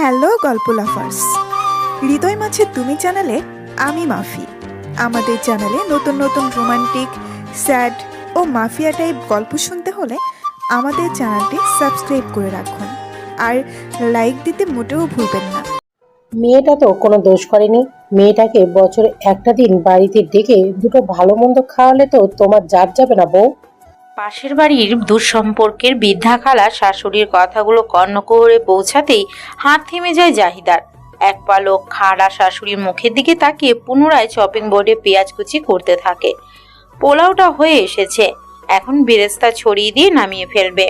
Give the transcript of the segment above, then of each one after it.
Hello, গল্প লাফার্স। হৃদয় মাছে তুমি চ্যানেলে আমি মাফি। আমাদের চ্যানেলে নতুন নতুন রোমান্টিক, স্যাড ও মাফিয়া টাইপ গল্প শুনতে হলে আমাদের চ্যানেলটি সাবস্ক্রাইব করে রাখুন। আর লাইক দিতে মোটেও ভুলবেন না। মেয়েটা তো কোনো দোষ করেনি। মেয়েটাকে বছরে একটা দিন বাড়িতে ডেকে দুটো ভালো মন্দ খাওয়ালে তো তোমার জাত যাবে না বউ। পাশের বাড়ির দুঃসম্পর্কের বৃদ্ধা খালা শাশুড়ির কথাগুলো কর্ণকুহরে পৌঁছাতেই হাত থেমে যায় জাহিদার। এক পালক খাড়া শাশুড়ির মুখের দিকে তাকিয়ে পুনরায় চপিং বোর্ডে পেঁয়াজ কুচি করতে থাকে। পোলাওটা হয়ে এসেছে, এখন বেরেস্তা ছড়িয়ে দিয়ে নামিয়ে ফেলবে।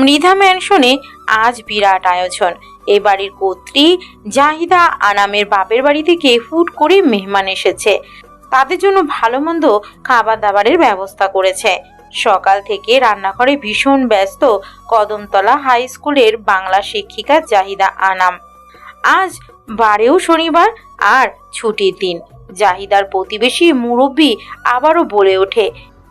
মৃধা ম্যানশনে আজ বিরাট আয়োজন। এ বাড়ির কর্ত্রী জাহিদা আনামের বাপের বাড়ি থেকে ফুট করে মেহমান এসেছে। তাদের জন্য ভালো মন্দ খাবার দাবারের ব্যবস্থা করেছে। সকাল থেকে রান্নাঘরে ভীষণ ব্যস্ত কদমতলা হাই স্কুলের বাংলা শিক্ষিকা জাহিদা আনাম। আজ বারেও শনিবার আর ছুটির দিন। জাহিদার প্রতিবেশী মুরব্বী আবারও বলে ওঠে,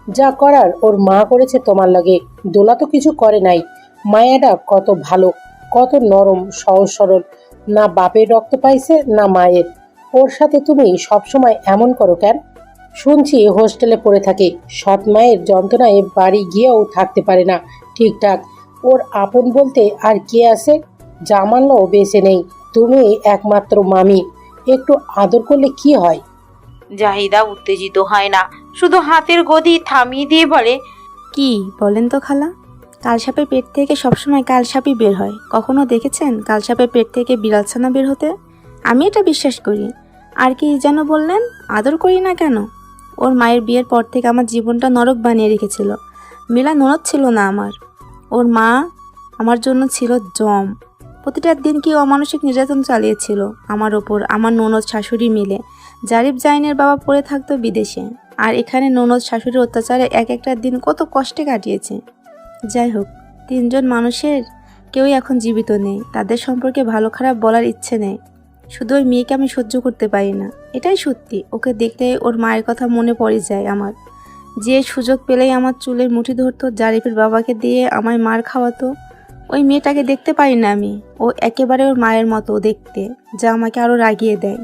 যা করার, ওর মা করেছে তোমার লাগে। দোলা তো কিছু করে নাই। মায়াটা কত ভালো, কত নরম, সহজ সরল। না বাপের রক্ত পাইছে, না মায়ের। ওর সাথে তুমি সবসময় এমন করো কেন? শুনছি হোস্টেলে পড়ে থাকে। সৎ মায়ের যন্ত্রণায় বাড়ি গিয়েও থাকতে পারে না। ঠিকঠাক। ওর আপন বলতে আর কে আছে? জামানও বেঁচে নেই। তুমি একমাত্র মামি। একটু আদর করলে কি হয়? জাহিদা উত্তেজিত হয় না। শুধু হাতের গদি থামিয়ে দিয়ে বলে কি বলেন তো খালা? কালসাপের পেট থেকে সবসময় কালসাপই বের হয়। কখনো দেখেছেন কালসাপের পেট থেকে বিড়াল ছানা বের হতে? আমি এটা বিশ্বাস করি। আর কি যেন বললেন আদর করি না কেন? ওর মায়ের বিয়ের পর থেকে আমার জীবনটা নরক বানিয়ে রেখেছিল। মিলা ননদ ছিল না আমার। ওর মা আমার জন্য ছিল জম। প্রতিটা দিন কি অমানসিক নির্যাতন চালিয়েছিল আমার ওপর, আমার ননদ শাশুড়ি মিলে। জারিফ জাইনের বাবা পড়ে থাকতো বিদেশে। আর এখানে ননদ শাশুড়ির অত্যাচারে এক একটা দিন কত কষ্টে কাটিয়েছে। যাই হোক, তিনজন মানুষের কেউই এখন জীবিত নেই। তাদের সম্পর্কে ভালো খারাপ বলার ইচ্ছে নেই। শুধু ওই মেয়েকে আমি সহ্য করতে পারি না। এটাই সত্যি। ওকে দেখলে ওর মায়ের কথা মনে পড়ে যায় আমার। যে সুযোগ পেলেই আমার চুলের মুঠি ধরতো, জারিফের বাবাকে দিয়ে আমায় মার খাওয়াতো, ওই মেয়েটাকে দেখতে পারি না আমি। ও একেবারে ওর মায়ের মতো দেখতে, যা আমাকে আরও রাগিয়ে দেয়।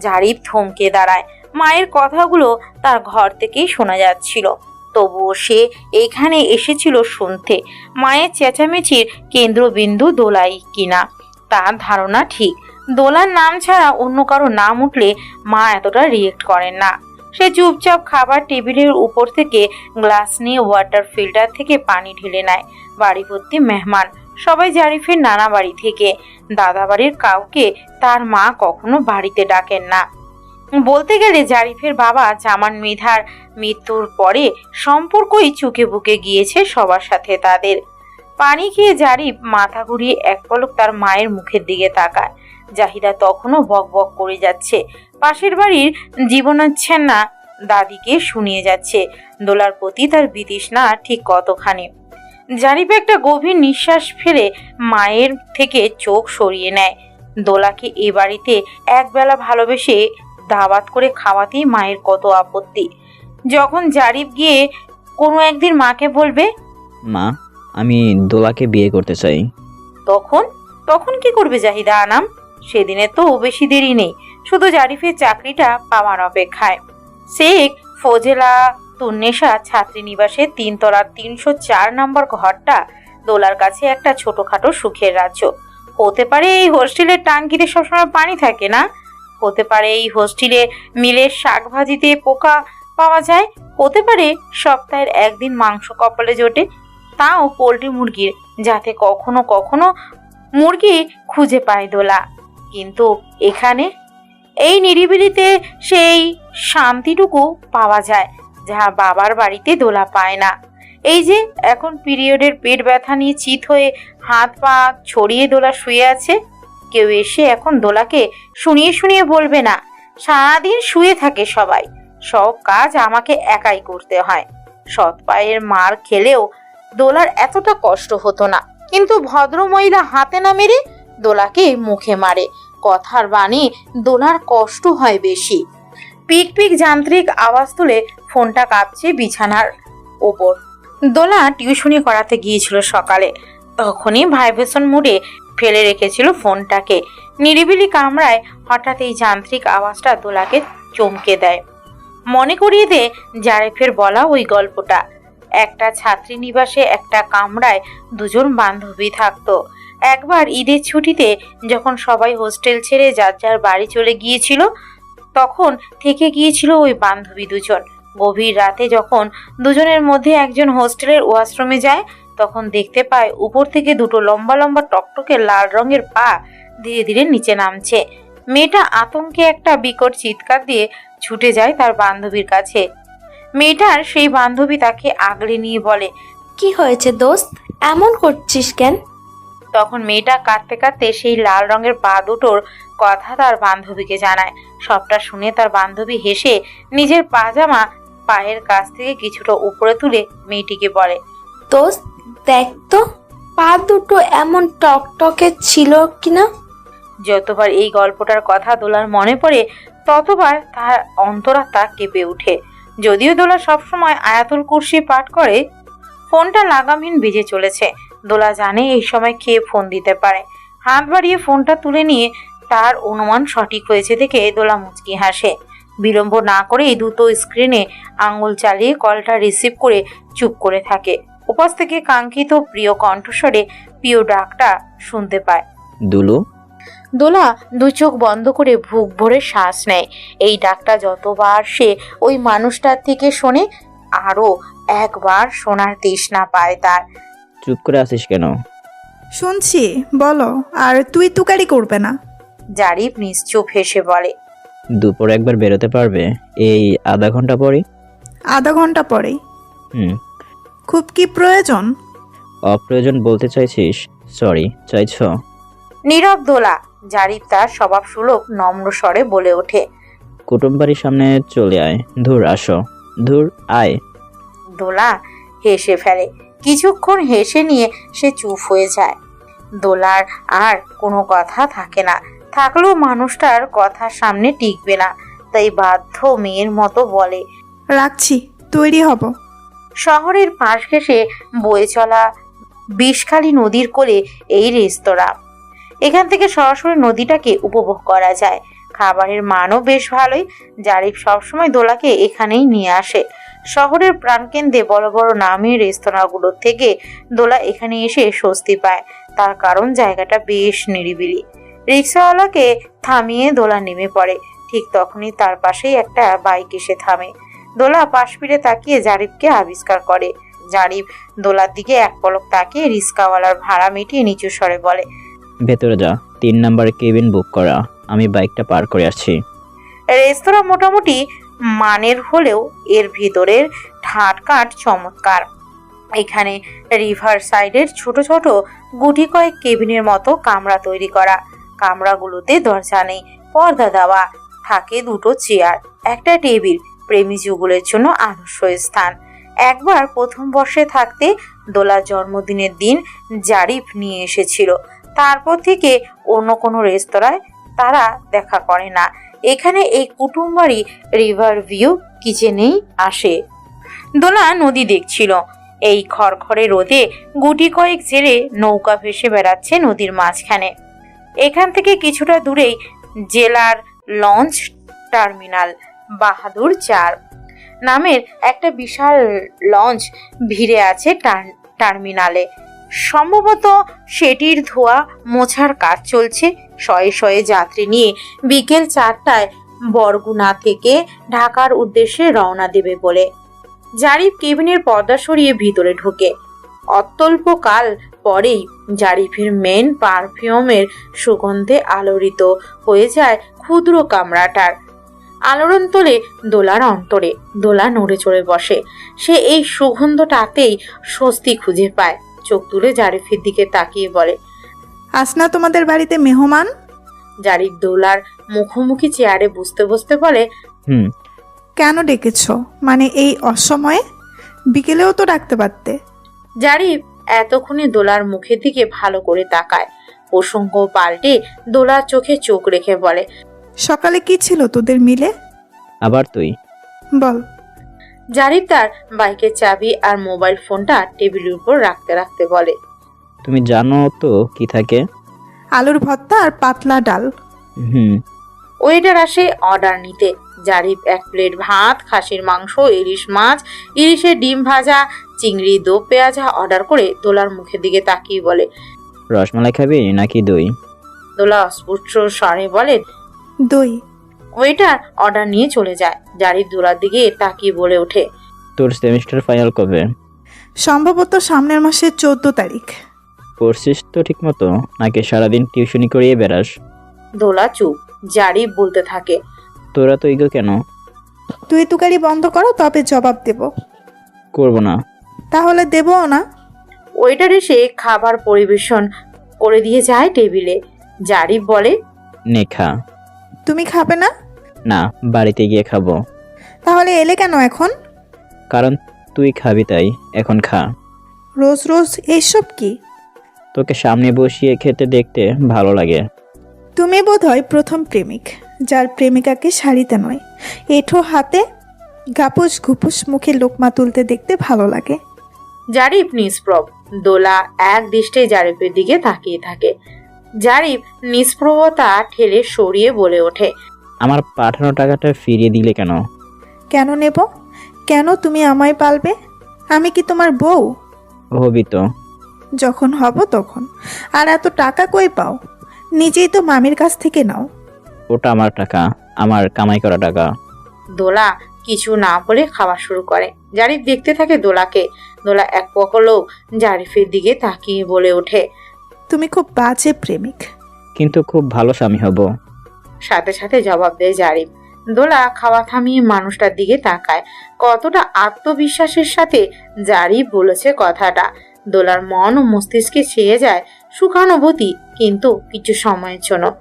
জারিফ থমকে দাঁড়ায়। মায়ের কথাগুলো তার ঘর থেকেই শোনা যাচ্ছিল। তবুও সে এখানে এসেছিল শুনতে। মায়ের চেঁচামেচির কেন্দ্রবিন্দু দোলাই কিনা তার ধারণা ঠিক। দোলার নাম ছাড়া অন্য কারও নাম উঠলে মা এতটা রিয়েক্ট করেন না। সে চুপচাপ খাবার টেবিলের উপর থেকে গ্লাস নিয়ে ওয়াটার ফিল্টার থেকে পানি ঢেলে নেয়। বাড়ি ভর্তি মেহমান, সবাই জারিফের নানা বাড়ি থেকে। দাদা বাড়ির কাউকে তার মা কখনো বাড়িতে ডাকেন না। বলতে গেলে জারিফের বাবা জামান মৃধার মৃত্যুর পরে সম্পর্কই চুকে বুকে গিয়েছে সবার সাথে তাদের। পানি খেয়ে জারিফ মাথা ঘুরিয়ে এক পলক তার মায়ের মুখের দিকে তাকায়। জাহিদা তখনও বক বক করে যাচ্ছে। পাশের বাড়ির জীবনাচ্ছেন না দাদিকে শুনিয়ে যাচ্ছে। দোলার প্রতি তার বিতৃষ্ণা ঠিক কতখানি। জারিফ একটা গভীর নিঃশ্বাস ফেলে মায়ের থেকে চোখ সরিয়ে নেয়। দোলাকে এ বাড়িতে একবেলা ভালোবেসে দাওয়াত করে খাওয়াতেই মায়ের কত আপত্তি। যখন জারিফ গিয়ে কোনো একদিন মাকে বলবে মা আমি দোলাকে বিয়ে করতে চাই। তখন? তখন কি করবে জাহিদা আনাম? সেদিনে তো বেশি দেরি নেই, শুধু জারিফের চাকরিটা পাওয়ার অপেক্ষায়। শেখ, ফজেলা, তুন্নেশা, ছাত্রী নিবাসের তিনতলার তিনশো চার নম্বর ঘরটা দোলার কাছে একটা ছোটোখাটো সুখের রাজ্য। হতে পারে এই হোস্টেলের টাঙ্কিতে সবসময় পানি থাকে না? হতে পারে এই হোস্টেলে মিলের শাক ভাজিতে পোকা পাওয়া যায়? হতে পারে সপ্তাহের একদিন মাংস কপালে জোটে? তাও পোলট্রি মুরগির, যাতে কখনো কখনো মুরগি খুঁজে পায় দোলা। কিন্তু এখানে এই নিরিবিলিতে সেই শান্তিটুকু পাওয়া যায়, যা বাবার বাড়িতে দোলা পায় না। এই যে, এখন পিরিয়ডের পেট ব্যথা নিয়ে চিত হয়ে হাত পা ছড়িয়ে দোলা শুয়ে আছে, কেউ এসে এখন দোলাকে শুনিয়ে শুনিয়ে বলবে না, সারাদিন শুয়ে থাকে সবাই, সব কাজ আমাকে একাই করতে হয়। সৎ পায়ের মার খেলেও দোলার এতটা কষ্ট হতো না, কিন্তু ভদ্র মহিলা হাতে না মেরে দোলাকে মুখে মারে। কথার বাণী দোলার কষ্ট হয় বেশি। পিক পিক যান্ত্রিক আওয়াজ তুলে ফোনটা কাঁপছে বিছানার ওপর। দোলা টিউশনি করাতে গিয়েছিল সকালে। তখনই ভাইব্রেশন মুডে ফেলে রেখেছিল ফোনটাকে। নিরিবিলি কামরায় হঠাৎ এই যান্ত্রিক আওয়াজটা দোলাকে চমকে দেয়। মনে করিয়ে দে জারেফের বলা ওই গল্পটা। একটা ছাত্রী নিবাসে একটা কামরায় দুজন বান্ধবী থাকতো। একবার ঈদের ছুটিতে যখন সবাই হোস্টেল ছেড়ে যার যার বাড়ি চলে গিয়েছিল, তখন থেকে গিয়েছিল ওই বান্ধবী দুজন। গভীর রাতে যখন দুজনের মধ্যে একজন হোস্টেলের ওয়াশরুমে যায়, তখন দেখতে পায় উপর থেকে দুটো লম্বা লম্বা টকটকে লাল রঙের পা ধীরে ধীরে নিচে নামছে। মেয়েটা আতঙ্কে একটা বিকট চিৎকার দিয়ে ছুটে যায় তার বান্ধবীর কাছে। মেয়েটার সেই বান্ধবী তাকে আগলে নিয়ে বলে, কি হয়েছে দোস্ত? এমন করছিস কেন? তখন মেয়েটা কাঁদতে কাঁদতে সেই লাল রঙের পা দুটোর কথা তার বান্ধবীকে জানায়। সবটা শুনে তার বান্ধবী হেসে নিজের পাজামা পায়ের কাছ থেকে কিছুটা উপরে তুলে মেয়েটিকে বলে দোস্ত দেখ তো পা দুটো এমন টকটকে ছিল কিনা? যতবার এই গল্পটার কথা দোলার মনে পড়ে ততবার তার অন্তরাত্মা কেঁপে ওঠে। যদিও দোলা সবসময় আয়াতুল কুরসি পাঠ করে ফোনটা লাগামহীন বেজে চলেছে। দোলা জানে এই সময় কে ফোন দিতে পারে। হাত বাড়িয়ে ফোনটা তুলে নিয়ে তার অনুমান সঠিক হয়েছে দেখে দোলা মুচকি হাসে। বিলম্ব না করে এই দ্রুত স্ক্রিনে আঙুল চালিয়ে কলটা রিসিভ করে চুপ করে থাকে। উপাস থেকে কাঙ্ক্ষিত প্রিয় কণ্ঠস্বরে প্রিয় ডাকটা শুনতে পায়। দুলু? দোলা দু চোখ বন্ধ করে বুক ভরে শ্বাস নেয়। এই ডাকটা যতবার সে ওই মানুষটার থেকে শোনে আরও একবার শোনার তৃষ্ণা পায় তার। চুপ করে আছিস কেন? শুনছি বলো আর তুই তুকারি করবে না। জারিফ নিশ্চুপ হেসে বলে দুপুর একবার বেরোতে পারবে? এই আধা ঘণ্টা পরই? আধা ঘণ্টা পরেই হুম। খুব কি প্রয়োজন? অপ্রয়োজন বলতে চাইছিস? সরি চাইছ। নীরব দোলা জারিফ তার স্বভাব সুলভ নম্র স্বরে বলে ওঠে। কুটুম বাড়ির সামনে চলে আয়। ধুর আসো। ধুর আয়। দোলা হেসে ফেলে কিছুক্ষণ হেসে নিয়ে সে চুপ হয়ে যায়। দোলার আর কোনো কথা থাকে না। থাকলেও মানুষটার কথার সামনে টিকবে না তাই বাধ্য মেয়ের মতো বলে রাখছি তৈরি হব। শহরের পাশ ঘেঁষে বয়ে চলা বিষখালী নদীর কোলে এই রেস্তোরাঁ। এখান থেকে সরাসরি নদীটাকে উপভোগ করা যায়। খাবারের মানও বেশ ভালোই জারিফ সবসময় দোলাকে এখানেই নিয়ে আসে। শহরের প্রাণকেন্দ্রে বড় বড় নামী রেস্তোরাঁগুলোর থেকে দোলা এখানে এসে স্বস্তি পায়। তার কারণ জায়গাটা বেশ নিরিবিলি। রিক্সাওয়ালাকে থামিয়ে দোলা নেমে পড়ে। ঠিক তখনই তার পাশেই একটা বাইক এসে থামে। দোলা পাশ ফিরে তাকিয়ে জারিফকে আবিষ্কার করে। জারিফ দোলার দিকে এক পলক তাকিয়ে রিক্সাওয়ালার ভাড়া মিটিয়ে নিচু স্বরে বলে ভেতরে যা তিন নাম্বার কেবিন বুক করা। আমি বাইকটা পার করে আসছি। রেস্তোরাঁ মোটামুটি মানের হলেও এর ভিতরের ঠাট কাট চমৎকার। এখানে রিভার সাইডের ছোট ছোট গুটি কয়েক কেবিনের মতো কামরা তৈরি করা। কামরাগুলোতে দরজা নেই, পর্দা দেওয়া, থাকে দুটো চেয়ার, একটা টেবিল, প্রেমী যুগলের জন্য আদর্শ স্থান একবার প্রথম বর্ষে থাকতে দোলার জন্মদিনের দিন জারিফ নিয়ে এসেছিল। তারপর থেকে অন্য কোনো রেস্তোরাঁয় তারা দেখা করে না। এখানে এই কুটুম্বারি রিভার ভিউ কিচেনেই আসে। দোলা নদী দেখছিল। এই খড়খড়ে রোদে গুটি কয়েক জেলে নৌকা ভেসে বেড়াচ্ছে নদীর মাঝখানে। এখান থেকে কিছুটা দূরেই জেলার লঞ্চ টার্মিনাল, বাহাদুর চার নামের একটা বিশাল লঞ্চ ভিড়ে আছে টার- টার্মিনালে। সম্ভবত সেটির ধোয়া মোছার কাজ চলছে। শয়ে শয়ে যাত্রী নিয়ে বিকেল চারটায় বরগুনা থেকে ঢাকার উদ্দেশ্যে রওনা দেবে বলে। জারিফ কেবিনের পর্দা সরিয়ে ভিতরে ঢোকে। অত্যল্পকাল পরেই জারিফের মেন পারফিউমের সুগন্ধে আলোড়িত হয়ে যায় ক্ষুদ্র কামরাটার। আলোড়ন তোলে দোলার অন্তরে, দোলা নড়ে চড়ে বসে। সে এই সুগন্ধটাতেই স্বস্তি খুঁজে পায়। চোখ তুলে জারিফের দিকে তাকিয়ে বলে আসনা তোমাদের বাড়িতে মেহমান? জারিফ দোলার মুখোমুখি চেয়ারে বসতে বসতে বলে হুম। কেন ডেকেছ? মানে এই অসময়ে? বিকেলেও তো ডাকতে পারতে। জারিফ এতক্ষণে দোলার মুখের দিকে ভালো করে তাকায়। প্রসঙ্গ পাল্টে দোলার চোখে চোখ রেখে বলে সকালে কি ছিল তোদের মিলে? আবার তুই। বল। জারিফ তার বাইকের চাবি আর মোবাইল ফোনটা টেবিলের উপর রাখতে রাখতে বলে। তুমি জানো তো কি থাকে? আলুর ভর্তা আর পাতলা ডাল। হুম। ওয়েটার আসে অর্ডার নিতে। জারিফ এক প্লেট ভাত খাসির মাংস ইলিশ মাছ ইলিশের ডিম ভাজা চিংড়ি দো পেঁয়াজা অর্ডার করে দোলার মুখের দিকে তাকিয়ে বলে। রসমালাই খাবি নাকি দই? দোলা অস্ফুট স্বরে বলে দই। ওয়েটার অর্ডার নিয়ে চলে যায়। জারিফ দোলার দিকে তাকিয়ে বলে ওঠে তোর সেমিস্টার ফাইনাল কবে? সম্ভবত সামনের মাসের চোদ্দ তারিখ। পড়ছিস তো ঠিক মতো নাকি সারাদিন টিউশনি করিয়ে বেড়াস? দোলা চুপ জারিফ বলতে থাকে তোরা তো ইগো কেন? তুই তুকারি বন্ধ করো তবে জবাব দেব। করব না। তাহলে দেবও না। ওয়েটার এসে খাবার পরিবেশন করে দিয়ে যায় টেবিলে। জারিফ বলে নেখা তুমি খাবে না? না বাড়িতে গিয়ে খাব। তাহলে এলে কেন এখন? কারণ তুই খাবি তাই এখন খা। রোজ রোজ এইসব কি? তোকে সামনে বসিয়ে খেতে দেখতে ভালো লাগে। তুমি বোধহয় প্রথম প্রেমিক যার প্রেমিকাকে শাড়িতে নয় এঠো হাতে গাপুস ঘুপুস মুখে লোকমা তুলতে দেখতে ভালো লাগে। জারিফ নিষ্প্রভ দোলা এক দৃষ্টে জারিফের দিকে তাকিয়ে থাকে। জারিফ নিষ্প্রভতা ঠেলে সরিয়ে বলে ওঠে আমার পাঠানো টাকাটা ফিরিয়ে দিলে কেন? কেন নেব? কেন তুমি আমায় পালবে? আমি কি তোমার বউ? হবি তো যখন হব তখন। আর এত টাকা কই পাও? নিজেই তো মামির কাছ থেকে নাও। ওটা আমার টাকা আমার কামাই করা টাকা। দোলা কিছু না বলে খাওয়া শুরু করে। জারিফ দেখতে থাকে দোলাকে। দোলা এক পকলো জারিফের দিকে তাকিয়ে বলে ওঠে। তুমি খুব বাজে প্রেমিক। কিন্তু খুব ভালো স্বামী হব। সাথে সাথে জবাব দেয় জারিফ। দোলা খাওয়া থামিয়ে মানুষটার দিকে তাকায়। কতটা আত্মবিশ্বাসের সাথে জারিফ বলেছে কথাটা। দোলার মন ও মস্তিষ্কে ছেয়ে যায় সুখানুভূতি কিন্তু কিছু সময়ের জন্য।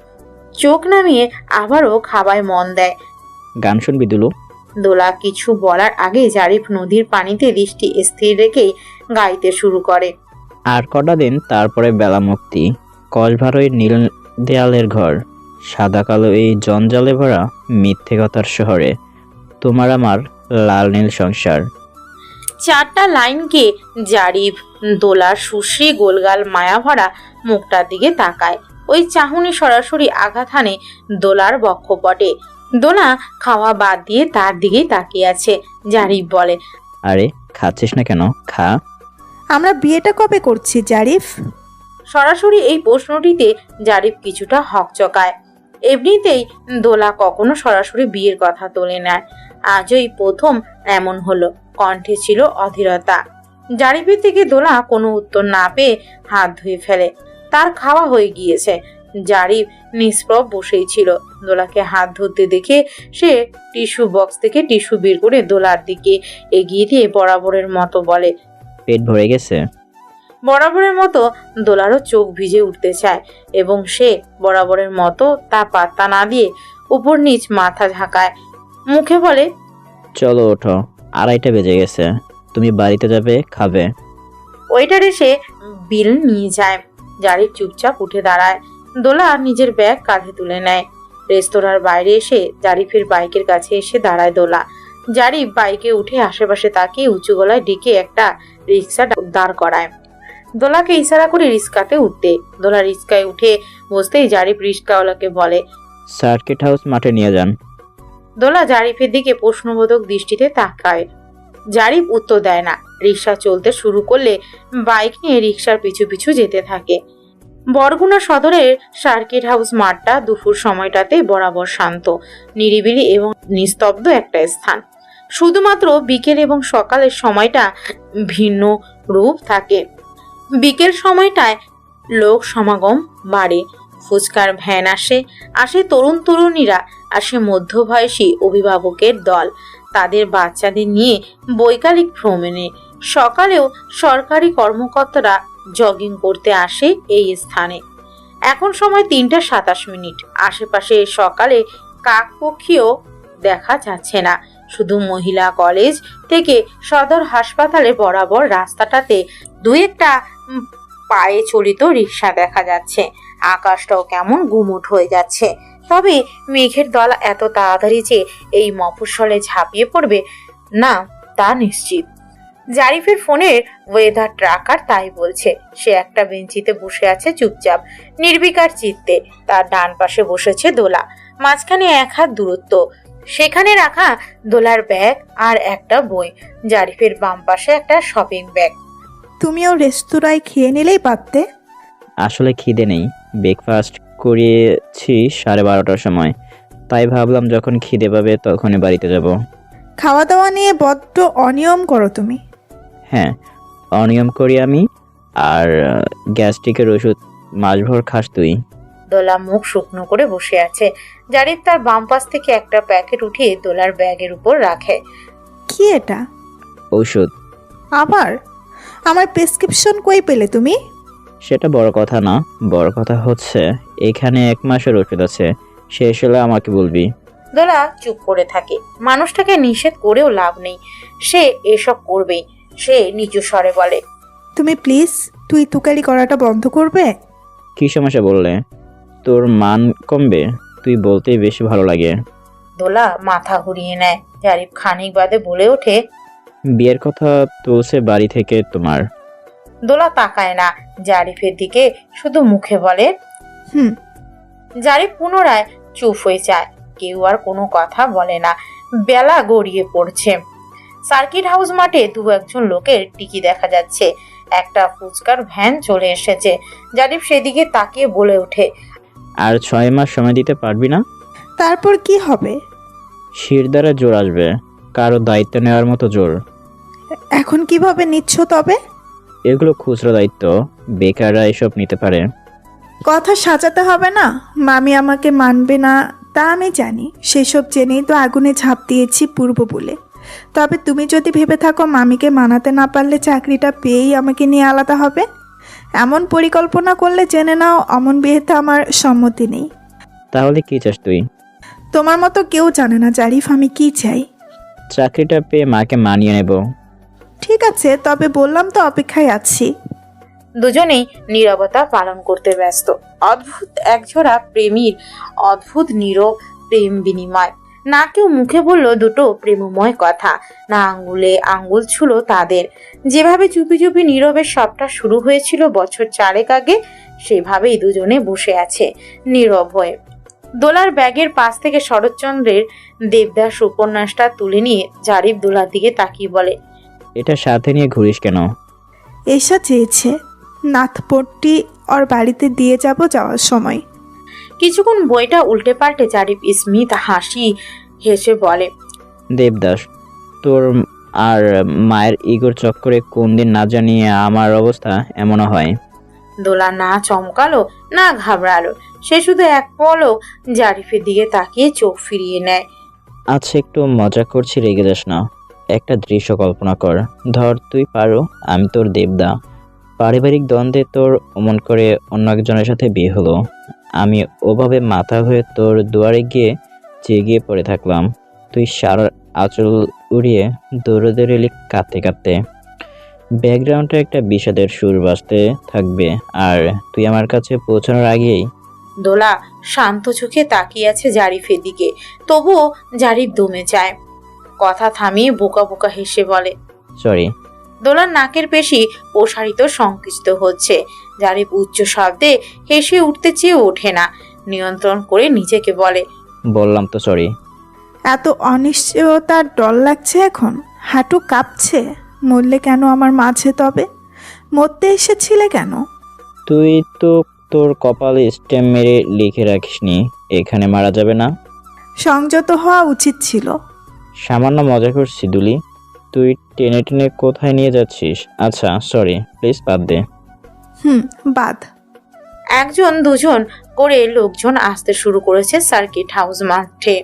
চোখ নামিয়ে আবারও খাবায় মন দেয়। গান শুনবি দুলু? দোলা কিছু বলার আগে জারিফ নদীর পানিতে দৃষ্টি স্থির রেখেই গাইতে শুরু করে। আর কটা দিন তারপরে বেলা মুক্তি। কসভারই নীল দেয়ালের ঘর। সাদা কালো এই জঞ্জালে ভরা মিথ্যে কথার শহরে তোমার আমার লাল নীল সংসার। চারটা লাইনকে জারিফ দোলার সুশ্রী গোলগাল মায়া ভরা মুখটার দিকে তাকায়। ওই চাহনি সরাসরি আঘাত হানে দোলার বক্ষ বক্ষপটে দোলা খাওয়া বাদ দিয়ে তার দিকেই তাকিয়ে আছে জারিফ বলে। আরে খাচ্ছিস না কেন? খা। আমরা বিয়েটা কবে করছি জারিফ? সরাসরি এই প্রশ্নটিতে জারিফ কিছুটা হকচকায়। এমনিতেই দোলা কখনো সরাসরি বিয়ের কথা তোলে না। আজই প্রথম এমন হলো, কণ্ঠে ছিল অধীরতা। জারিফের থেকে দোলা কোনো উত্তর না পেয়ে হাত ধুয়ে ফেলে। তার খাওয়া হয়ে গিয়েছে। জারিফ নিষ্প্রভ বসেই ছিল। দোলাকে হাত ধরতে দেখে সে টিস্যু বক্স থেকে টিস্যু বের করে দোলার দিকে এগিয়ে দিয়ে বরাবরের মতো বলে, পেট ভরে গেছে? বরাবরের মতো দোলারও চোখ ভিজে উঠতে চায় এবং সে বরাবরের মতো তা পাত্তা না দিয়ে উপর নিচ মাথা ঝাঁকায়। মুখে বলে চলো ওঠো আড়াইটা বেজে গেছে তুমি বাড়িতে যাবে খাবে। ওয়েটার এসে বিল নিয়ে যায় জারিফ চুপচাপ উঠে দাঁড়ায়। দোলা নিজের ব্যাগ কাঁধে তুলে নেয়। রেস্তোরাঁর বাইরে এসে জারিফের বাইকের কাছে এসে দাঁড়ায় দোলা। জারিফ বাইকে উঠে আশেপাশে তাকিয়ে উঁচু গলায় ডেকে একটা রিক্সা দাঁড় করায়। দোলাকে ইশারা করে রিক্সাতে উঠতে দোলা রিক্সায় উঠে বসতেই জারিফ রিক্সাওয়ালাকে বলে সার্কিট হাউস মাঠে নিয়ে যান। দোলা জারিফের দিকে প্রশ্নবোধক দৃষ্টিতে তাকায়। জারিফ উত্তর দেয় না। রিক্সা চলতে শুরু করলে বাইক নিয়ে রিক্সার পিছু পিছু যেতে থাকে। বরগুনা সদরের সার্কিট হাউস মাঠটা দুপুর সময়টাতে বরাবর শান্ত নিরিবিলি এবং নিস্তব্ধ একটা স্থান। শুধুমাত্র বিকেল এবং সকালের সময়টা ভিন্ন রূপ থাকে। বিকেল সময়টায় লোক সমাগম বাড়ে। ফুচকার ভ্যান আসে আসে তরুণ তরুণীরা, আসে মধ্যবয়সী অভিভাবকের দল। তাদের বাচ্চাদের নিয়ে বৈকালিক ভ্রমণে। সকালেও সরকারি কর্মকর্তারা জগিং করতে আসে এই স্থানে। এখন সময় তিনটা সাতাশ মিনিট। আশেপাশে সকালে কাকপক্ষীও দেখা যাচ্ছে না। শুধু মহিলা কলেজ থেকে সদর হাসপাতালে বরাবর রাস্তাটাতে দু একটা পায়ে চলিত রিক্সা দেখা যাচ্ছে। আকাশটাও কেমন গুমুট হয়ে যাচ্ছে। তবে মেঘের দল এত তাড়াতাড়ি যে এই মফস্বলে ঝাঁপিয়ে পড়বে, না, তা নিশ্চিত। জারিফের ফোনের ওয়েদার ট্রাকার তাই বলছে, সে একটা বেঞ্চিতে বসে আছে চুপচাপ, নির্বিকার চিত্তে। তার ডান পাশে বসেছে দোলা, মাঝখানে এক হাত দূরত্ব। সেখানে রাখা দোলার ব্যাগ আর একটা বই। জারিফের বাম পাশে একটা শপিং ব্যাগ। তুমিও রেস্তোরাঁয় খেয়ে নিলেই পারতে। আসলে খিদে নেই। ব্রেকফাস্ট করিয়েছি সাড়ে বারোটার সময়। তাই ভাবলাম যখন খিদে পাবে তখনই বাড়িতে যাব। খাওয়া দাওয়া নিয়ে বড্ড অনিয়ম করো তুমি। হ্যাঁ অনিয়ম করি আমি আর গ্যাস্ট্রিকের ওষুধ মাসভর খাস তুই। দোলা মুখ শুকনো করে বসে আছে। জারিফ তার বাম পাশ থেকে একটা প্যাকেট উঠিয়ে দোলার ব্যাগের উপর রাখে। কি এটা? ঔষধ আবার? আমার প্রেসক্রিপশন কই পেলে তুমি? সেটা বড় কথা না। বড় কথা হচ্ছে এখানে এক মাসের ওষুধ আছে। শেষ হলে আমাকে বলবি। দোলা চুপ করে থাকে। মানুষটাকে নিষেধ করেও লাভ নেই। সে এসব করবেই। সে নিচু স্বরে বলে তুমি প্লিজ তুই তুকারি করাটা বন্ধ করবে? কী সমস্যা বললে? তোর মান কমবে? তুই বলতেই বেশি ভালো লাগে। দোলা মাথা ঘুরিয়ে নেয়। জারিফ খানিক বাদে বলে ওঠে বিয়ের কথা তুলছে বাড়ি থেকে তোমার। দোলা তাকায় না। জারিফের দিকে শুধু মুখে বলে হুম। জারিফ পুনরায় চুপ হয়ে যায়। কেউ আর কোনো কথা বলে না। বেলা গড়িয়ে পড়ছে। সার্কিট হাউস মাঠে দু একজন লোকের টিকি দেখা যাচ্ছে। একটা ফুচকার ভ্যান চলে এসেছে। জারিফ সেদিকে তাকিয়ে বলে ওঠে আর ছয় মাস সময় দিতে পারবি না? তারপর কি হবে? শির দ্বারা জোর আসবে। কারও দায়িত্ব নেওয়ার মতো জোর। এখন কীভাবে নিচ্ছ তবে? এগুলো খুচরো দায়িত্ব। বেকাররা এসব নিতে পারে। কথা সাজাতে হবে না। মামি আমাকে মানবে না তা আমি জানি। সেসব জেনেই তো আগুনে ঝাঁপ দিয়েছি পূর্ব বলে। তবে তুমি যদি ভেবে থাকো মামিকে মানাতে না পারলে চাকরিটা পেয়েই আমাকে নিয়ে আলাদা হবে। এমন পরিকল্পনা করলে জেনে নাও অমন বিয়েতে আমার সম্মতি নেই। তাহলে কি চাস তুই? তোমার মতো কেউ জানে না জারিফ আমি কি চাই। চাকরিটা পেয়ে মাকে মানিয়ে নেব। ঠিক আছে, তবে বললাম তো অপেক্ষায় আছি। দুজনেই নীরবতা পালন করতে ব্যস্ত। অদ্ভুত একজোড়া প্রেমীর অদ্ভুত নীরব প্রেম বিনিময়। না কেউ মুখে বলল দুটো প্রেমময় কথা, না আঙ্গুলে আঙ্গুল ছুল তাদের। যেভাবে চুপি চুপি নীরবের সবটা শুরু হয়েছিল বছর চারেক আগে, সেভাবেই দুজনে বসে আছে নীরব হয়ে। দোলার ব্যাগের পাশ থেকে শরৎচন্দ্রের দেবদাস উপন্যাসটা তুলে নিয়ে জারিফ দোলার দিকে তাকিয়ে বলে এটা সাথে নিয়ে ঘুরিস কেন? এসা চেয়েছে নাথপট্টি ওর বাড়িতে দিয়ে যাব যাওয়ার সময়। কিছুক্ষণ বইটা উল্টে পাল্টে জারিফ স্মিত হাসি হেসে বলে দেবদাস তোর আর মায়ের ইগোর চক্করে কোন দিন না জানিয়ে আমার অবস্থা এমনও হয়? দোলা না চমকালো না ঘাবড়ালো সে শুধু এক পলক জারিফের দিকে তাকিয়ে চোখ ফিরিয়ে নেয়। আচ্ছা একটু মজা করছি রেগে যাস না। একটা দৃশ্য কল্পনা কর। ধর, তুই পারো, আমি তোর দেবদা। পারিবারিক দ্বন্দ্বে তোর অমন করে অন্য একজনের সাথে বিয়ে হলো। আমি ওভাবে মাথা হয়ে তোর দুয়ারে গিয়ে জেগিয়ে পড়ে থাকলাম। তুই সারা আঁচল উড়িয়ে দৌড়ে দৌড়ে এলি কাঁদতে। কাঁদতে ব্যাকগ্রাউন্ডে একটা বিষাদের সুর বাজতে থাকবে, আর তুই আমার কাছে পৌঁছানোর আগেই দোলা, শান্ত চোখে তাকিয়ে আছে জারিফের দিকে। তবুও জারিফ দমে যায়। কথা থামিয়ে বোকা বোকা হেসে বলে সরি দোলার নাকের পেশি প্রসারিত সংকুচিত হচ্ছে। জারিফ উচ্চ শব্দে হেসে উঠতে চেয়ে ওঠে না নিয়ন্ত্রণ করে নিজেকে বলে বললাম তো সরি এত অনিশ্চয়তার ডর লাগছে এখন? হাঁটু কাঁপছে? মরলে কেন আমার মাঝে তবে? মরতে এসেছিলে কেন? তুই তো তোর কপালে স্টেম মেরে লিখে রাখিসনি এখানে মারা যাবে না? সংযত হওয়া উচিত ছিল। সামান্য মজা করছি, দুলি। তুই টেনে টেনে কোথায় নিয়ে যাচ্ছিস? আচ্ছা সরি প্লিজ বাদ দে। হুম, বাদ। একজন, দুজন করে লোকজন আসতে শুরু করেছে সার্কিট হাউস মাঠে।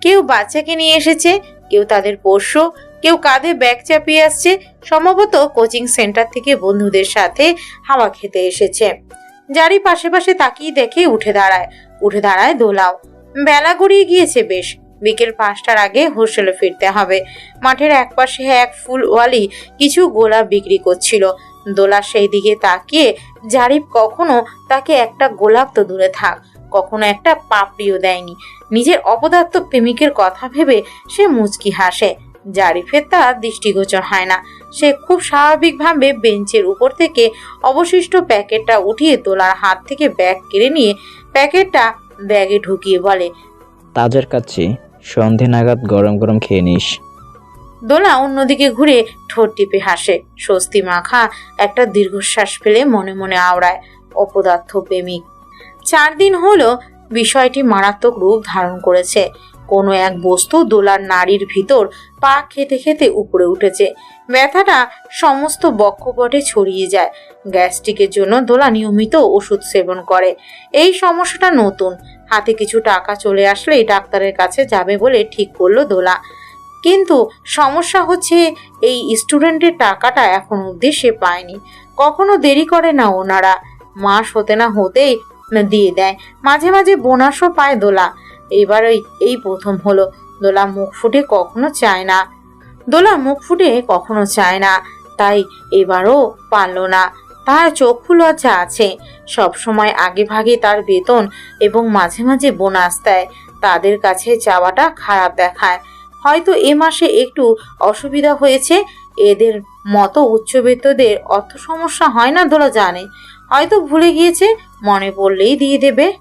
কেউ বাচ্চাকে নিয়ে এসেছে, কেউ তাদের পোষ্য, কেউ কাঁধে ব্যাগ চাপিয়ে আসছে, সম্ভবত কোচিং সেন্টার থেকে বন্ধুদের সাথে হাওয়া খেতে এসেছে। যারই পাশে পাশে তাকিয়ে দেখে উঠে দাঁড়ায় উঠে দাঁড়ায় দোলাও। বেলা গড়িয়ে গিয়েছে বেশ। বিকেল পাঁচটার আগে হোস্টেলে ফিরতে হবে। মাঠের একপাশে এক ফুলওয়ালি কিছু গোলাপ বিক্রি করছিল। দোলা সেই দিকে তাকিয়ে, জারিফ, কখনো তাকে একটা গোলাপ তো দূরে থাক, কখনো একটা পাপড়িও দেয়নি। নিজের অপদার্থ প্রেমিকের কথা ভেবে সে মুচকি হাসে। জারিফের তা দৃষ্টিগোচর হয় না। সে খুব স্বাভাবিকভাবে বেঞ্চের উপর থেকে অবশিষ্ট প্যাকেটটা উঠিয়ে দোলার হাত থেকে ব্যাগ কেড়ে নিয়ে প্যাকেটটা ব্যাগে ঢুকিয়ে বলে, তাজের কাছে সন্ধে নাগাদ গরম গরম খেয়ে নিস। দোলা অন্যদিকে ঘুরে ঠোঁট টিপে হাসে। স্বস্তি মাখা একটা দীর্ঘশ্বাস ফেলে মনে মনে আওড়ায় অপদার্থ প্রেমিক। চার দিন হলো বিষয়টি মারাত্মক রূপ ধারণ করেছে। কোনো এক বস্তু দোলার নারীর ভিতর পা খেতে খেতে উপরে উঠেছে। ব্যথাটা সমস্ত বক্ষপটে ছড়িয়ে যায়। গ্যাস্ট্রিকের জন্য দোলা নিয়মিত ওষুধ সেবন করে। এই সমস্যাটা নতুন। হাতে কিছু টাকা চলে আসলেই ডাক্তারের কাছে যাবে বলে ঠিক করল দোলা। কিন্তু সমস্যা হচ্ছে এই স্টুডেন্টের টাকাটা এখন অবধি সে পায়নি। কখনো দেরি করে না ওনারা। মাস হতে না হতেই দিয়ে দেয়। মাঝে মাঝে বোনাসও পায় দোলা। এবার ওই, এই প্রথম হলো। দোলা মুখ ফুটে কখনো চায় না। দোলা মুখ ফুটে কখনো চায় না। তাই এবারও পারল না। তার চক্ষু লজ্জা আছে সব সময় আগে ভাগে তার বেতন এবং মাঝে মাঝে বোনাস দেয়। তাদের কাছে যাওয়াটা খারাপ দেখায়। হয়তো এ মাসে একটু অসুবিধা হয়েছে। এদের মতো উচ্চবিত্তদের অর্থ সমস্যা হয় না ধরা জানে। হয়তো ভুলে গিয়েছে, মনে পড়লেই দিয়ে দেবে।